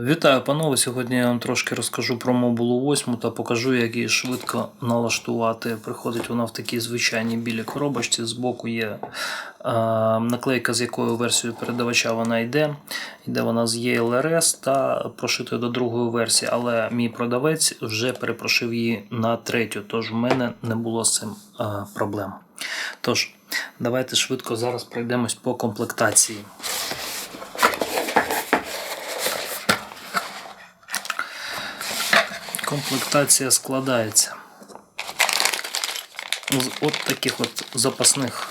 Вітаю, панове. Сьогодні я вам трошки розкажу про мобулу 8 та покажу, як її швидко налаштувати. Приходить вона в такій звичайній білій коробочці. Збоку є е, наклейка, з якою версією передавача вона йде. Йде вона з ELRS та прошитою до другої версії, але мій продавець вже перепрошив її на третю, тож в мене не було з цим е, проблем. Тож, давайте швидко зараз пройдемось по комплектації. Комплектація складається з от таких от запасних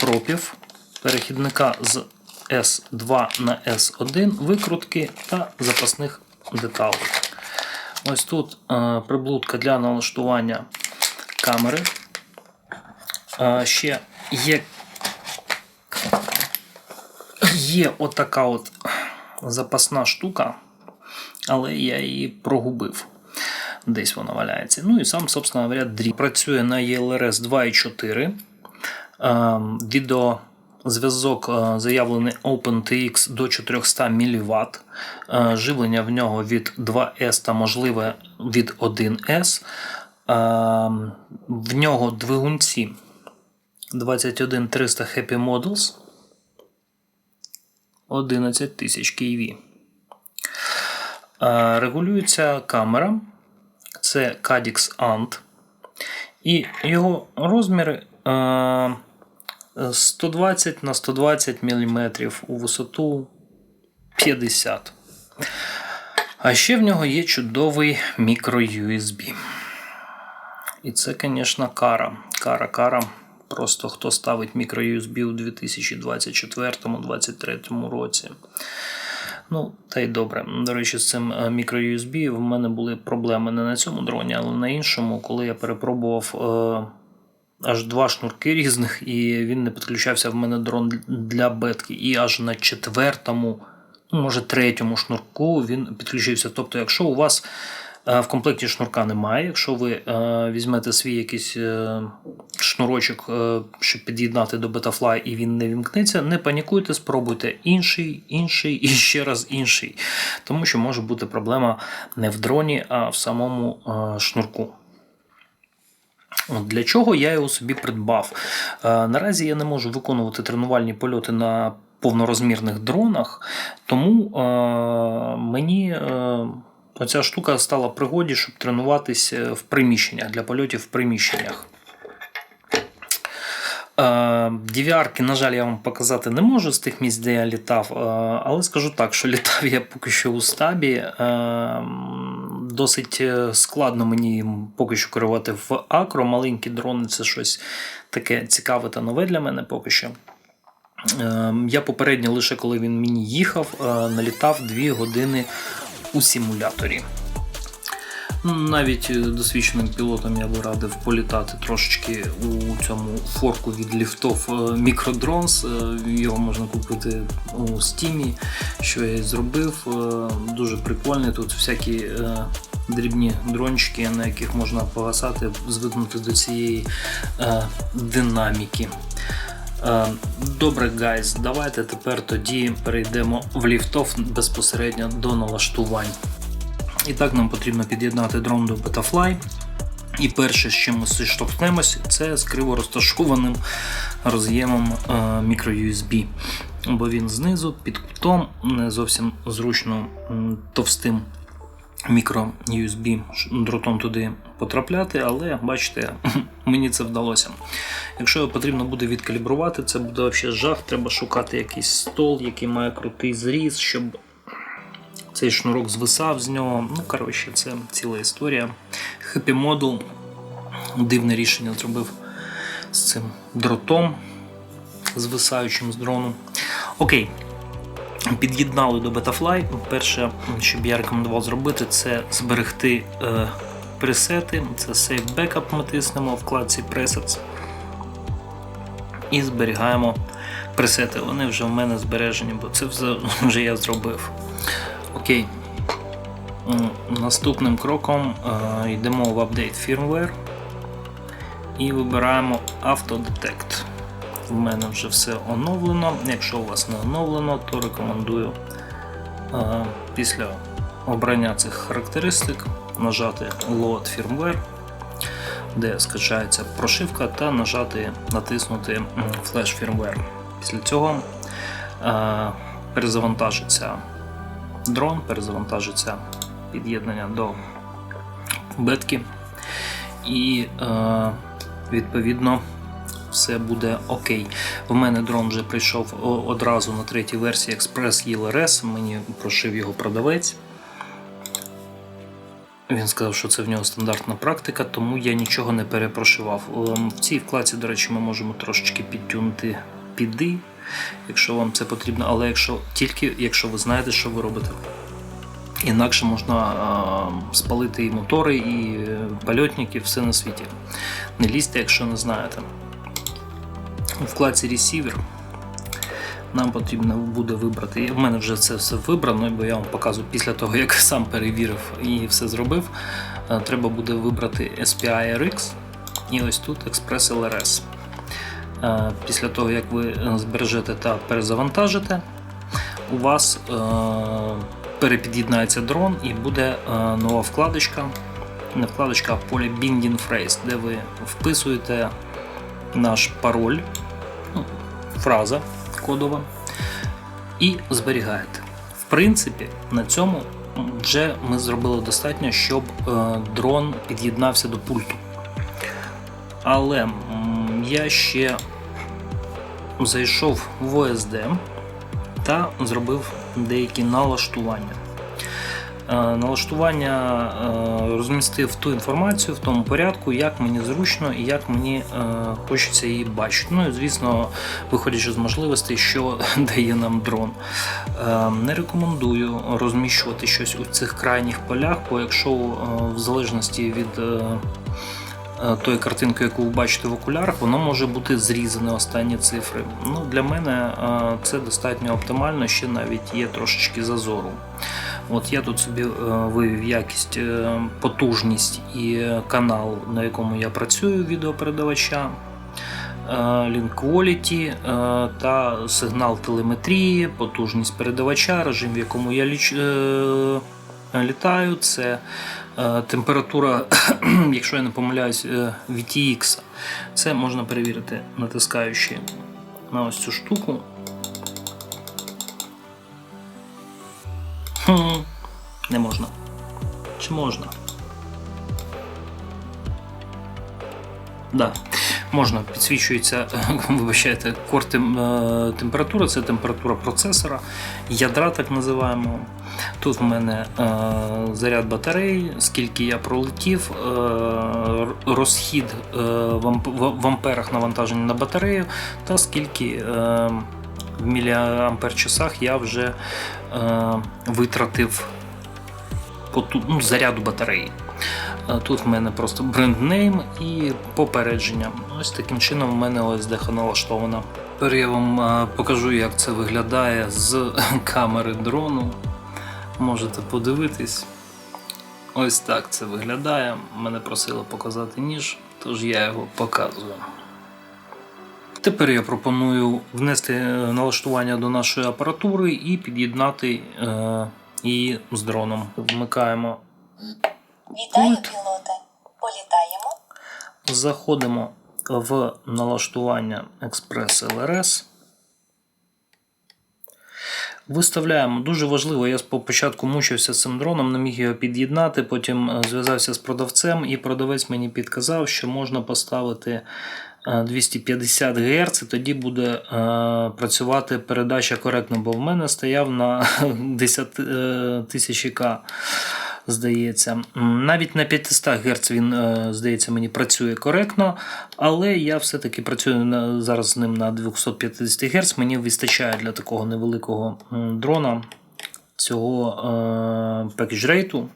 пропів, перехідника з S2 на S1, викрутки та запасних деталей. Ось тут е, приблудка для налаштування камери. Е, ще є, є отака от запасна штука, але я її прогубив. Десь вона валяється. Ну і сам, собственно говоря, дріб. Працює на ELRS 2.4. Е, Відеозв'язок е, заявлений OpenTX до 400 мВт. Е, Живлення в нього від 2S та можливе від 1S. Е, В нього двигунці 21300 Happy Models 11 тисяч KV. Е, Регулюється камера. Це Cadix Ant. І його розміри е, 120 на 120 мм у висоту 50. А ще в нього є чудовий мікро-USB. І це, звісно, кара. Кара, кара. Просто хто ставить мікро-USB у 2024-2023 році. Ну, та й добре. До речі, з цим е, мікро-USB в мене були проблеми не на цьому дроні, але на іншому, коли я перепробував е, аж два шнурки різних, і він не підключався в мене дрон для бетки. І аж на четвертому, ну, може, третьому шнурку він підключився. Тобто, якщо у вас в комплекті шнурка немає, якщо ви е, візьмете свій якийсь е, шнурочок, е, щоб під'єднати до Betafly і він не вімкнеться, не панікуйте, спробуйте інший, інший і ще раз інший. Тому що може бути проблема не в дроні, а в самому е, шнурку. От Для чого я його собі придбав? Е, Наразі я не можу виконувати тренувальні польоти на повнорозмірних дронах, тому е, мені е, оця штука стала в пригоді, щоб тренуватися в приміщеннях для польотів в приміщеннях. Е, DVR-ки, на жаль, я вам показати не можу з тих місць, де я літав, е, але скажу так, що літав я поки що у стабі. Е, Досить е, складно мені поки що керувати в акро. Маленькі дрони це щось таке цікаве та нове для мене поки що. Е, Я попередньо, лише коли він мені їхав, е, налітав 2 години у симуляторі. Ну, Навіть е, досвідченим пілотам я би радив політати трошечки у цьому форку від ліфтов е, Microdrones. Е, Його можна купити у стімі, що я і зробив. Дуже прикольний. Тут всякі дрібні дрончики, на яких можна погасати, звикнути до цієї динаміки. Е, Добре, гайз, давайте тепер тоді перейдемо в ліфтов безпосередньо до налаштувань. І так нам потрібно під'єднати дрон до Betafly. І перше, з чим ми зіштовхнемось, це з криво розташованим роз'ємом е, microUSB. Бо він знизу під кутом не зовсім зручно товстим мікро-USB дротом туди потрапляти, але бачите, мені це вдалося. Якщо його потрібно буде відкалібрувати, це буде взагалі жах. Треба шукати якийсь стол, який має крутий зріз, щоб цей шнурок звисав з нього. Ну, коротше, це ціла історія. Happy Model дивне рішення зробив з цим дротом, звисаючим з дрону. Окей. Під'єднали до Betafly. Перше, що б я рекомендував зробити, це зберегти е, пресети. Це Save Backup ми тиснемо в вкладці Presets. І зберігаємо пресети. Вони вже в мене збережені, бо це вже- я зробив. Окей. Наступним кроком е, йдемо в Update Firmware і вибираємо Autodetect. В мене вже все оновлено. Якщо у вас не оновлено, то рекомендую е, після обрання цих характеристик, нажати Load Firmware, де скачається прошивка, та нажати натиснути Flash Firmware. Після цього е, перезавантажиться дрон, перезавантажиться під'єднання до бетки, і е, відповідно все буде окей. В мене дрон вже прийшов одразу на третій версії Express ELRS, мені прошив його продавець. Він сказав, що це в нього стандартна практика, тому я нічого не перепрошивав. Ем, В цій вкладці, до речі, ми можемо трошечки підтюнити піди, якщо вам це потрібно, але якщо тільки якщо ви знаєте, що ви робите. Інакше можна а, спалити і мотори, і е, польотники, все на світі. Не лізьте, якщо не знаєте. У вкладці Receiver нам потрібно буде вибрати. В мене вже це все вибрано, бо я вам показую після того, як сам перевірив і все зробив. е, Треба буде вибрати SPI RX і ось тут Express LRS. Е, Після того, як ви е, збережете та перезавантажите, у вас перепід'єднається дрон і буде нова вкладочка. Не вкладочка, а поле Binding Phrase, де ви вписуєте наш пароль, ну, фраза кодова, і зберігаєте. В принципі, на цьому вже ми зробили достатньо, щоб е, дрон під'єднався до пульту. Але я ще зайшов в OSD та зробив деякі налаштування. Е, Налаштування е, розмістив ту інформацію в тому порядку, як мені зручно і як мені е, хочеться її бачити. Ну і звісно, виходячи з можливостей, що дає нам дрон. Не рекомендую розміщувати щось у цих крайніх полях, бо якщо в залежності від тої картинки, яку ви бачите в окулярах, воно може бути зрізане останні цифри. Ну, Для мене це достатньо оптимально, ще навіть є трошечки зазору. От я тут собі е, вивів якість, е, потужність і канал, на якому я працюю, відеопередавача, е, link quality та сигнал телеметрії, потужність передавача, режим, в якому я ліч, літаю. Це температура, якщо я не помиляюсь, VTX. Це можна перевірити, натискаючи на ось цю штуку. Не можна. Чи можна? Да. Можна, підсвічується, вибачайте, кор е, температура, це температура процесора, ядра так називаємо. Тут в мене е, заряд батареї, скільки я пролетів, е, розхід е, в, амперах навантаження на батарею, та скільки е, в міліампер часах я вже е, витратив ну, заряду батареї. Е, Тут в мене просто бренднейм і попередження. Ось таким чином в мене OSD налаштована. Тепер я вам е, покажу, як це виглядає з камери дрону. Можете подивитись. Ось так це виглядає. Мене просили показати ніж, тож я його показую. Тепер я пропоную внести е, налаштування до нашої апаратури і під'єднати її з дроном. Вмикаємо Вітаю, Пульт. пілоте. Політаємо. Заходимо в налаштування Express LRS. Виставляємо дуже важливо. Я спочатку мучився з цим дроном, не міг його під'єднати. Потім е, зв'язався з продавцем, і продавець мені підказав, що можна поставити 250 Гц, і тоді буде е, працювати передача коректно, бо в мене стояв на 10 е, тисячі К здається. Навіть на 500 Гц він, е, здається, мені працює коректно, але я все-таки працюю на, зараз з ним на 250 Гц. Мені вистачає для такого невеликого дрона цього е, package рейту.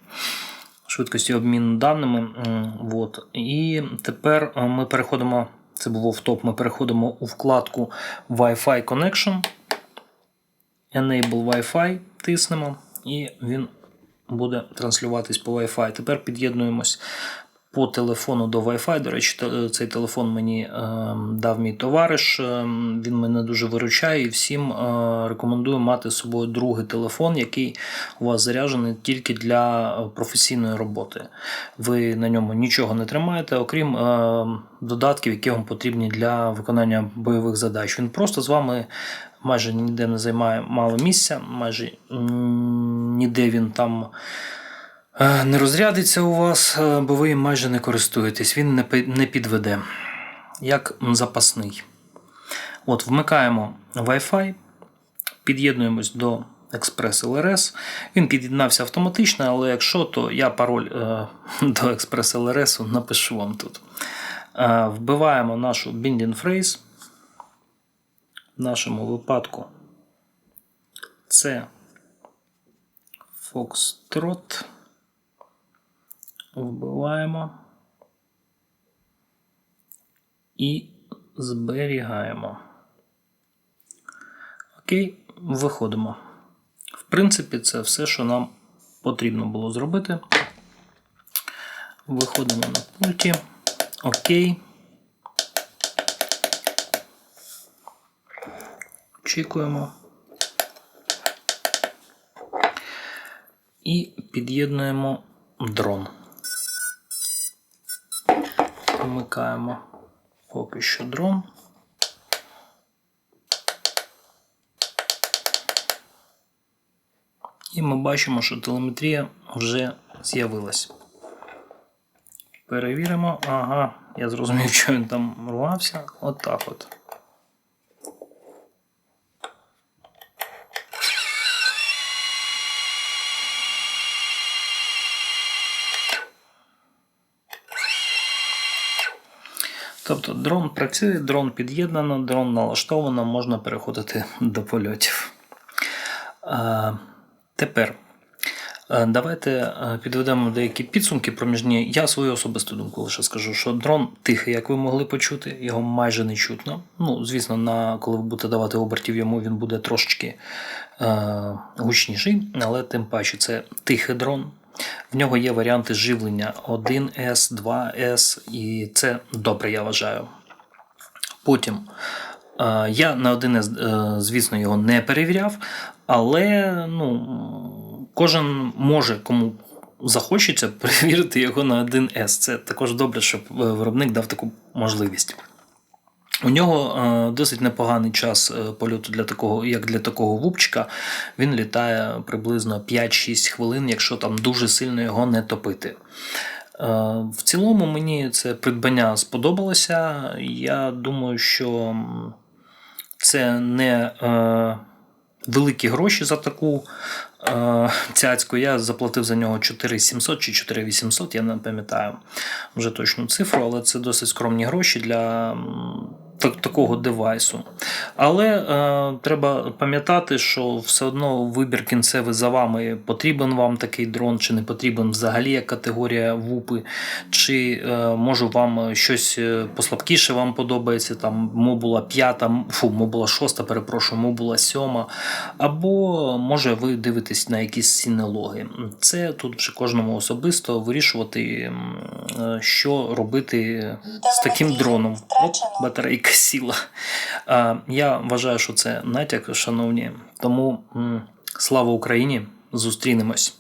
Швидкості обміну даними. М, Вот. І тепер е, ми переходимо. Це було в топ. Ми переходимо у вкладку Wi-Fi Connection. Enable Wi-Fi тиснемо, і він буде транслюватись по Wi-Fi. Тепер під'єднуємось по телефону до Wi-Fi. До речі, цей телефон мені е, дав мій товариш. е, Він мене дуже виручає і всім е, рекомендую мати з собою другий телефон, який у вас заряджений тільки для е, професійної роботи. Ви на ньому нічого не тримаєте, окрім е, додатків, які вам потрібні для виконання бойових задач. Він просто з вами майже ніде не займає мало місця, майже ніде він там. Е, Не розрядиться у вас, е, бо ви їм майже не користуєтесь, він не підведе, як запасний. От, вмикаємо Wi-Fi, під'єднуємось до Express LRS. Він під'єднався автоматично, але якщо, то я пароль е, до Express LRS напишу вам тут. Е, вбиваємо нашу binding phrase. В нашому випадку це Foxtrot. Вбиваємо і зберігаємо. Окей, виходимо. В принципі, це все, що нам потрібно було зробити. Виходимо на пульті. Окей. Очікуємо. І під'єднуємо дрон. Вмикаємо поки що дрон. І ми бачимо, що телеметрія вже з'явилась. Перевіримо. Ага, я зрозумів, що він там рвався. Отак от. Тобто дрон працює, дрон під'єднано, дрон налаштовано, можна переходити до польотів. А, тепер е, давайте е, підведемо деякі підсумки проміжні. Я свою особисту думку лише скажу, що дрон тихий, як ви могли почути, його майже не чутно. Ну, звісно, на, коли ви будете давати обертів йому, він буде трошечки е, гучніший, але тим паче це тихий дрон. В нього є варіанти живлення 1С, 2С, і це добре, я вважаю. Потім е, я на 1С, е, звісно, його не перевіряв, але ну, кожен може кому захочеться перевірити його на 1С. Це також добре, щоб е, виробник дав таку можливість. У нього е, досить непоганий час е, польоту для такого, як для такого вупчика. Він літає приблизно 5-6 хвилин, якщо там дуже сильно його не топити. Е, в цілому мені це придбання сподобалося. Я думаю, що це не великі гроші за таку цяцьку. Я заплатив за нього 4700 чи 4800, я не пам'ятаю вже точну цифру, але це досить скромні гроші для так- такого девайсу. Але е, треба пам'ятати, що все одно вибір кінцевий за вами потрібен вам такий дрон, чи не потрібен взагалі як категорія вупи, чи е, може вам щось е, послабкіше вам подобається, там мобула 5, фу, мобула 6, перепрошую, мобула 7, або може ви дивитесь на якісь сінелоги. Це тут вже кожному особисто вирішувати, е, що робити з таким дроном. Оп, батарейка сіла. А, Я вважаю, що це натяк, шановні. Тому слава Україні! Зустрінемось.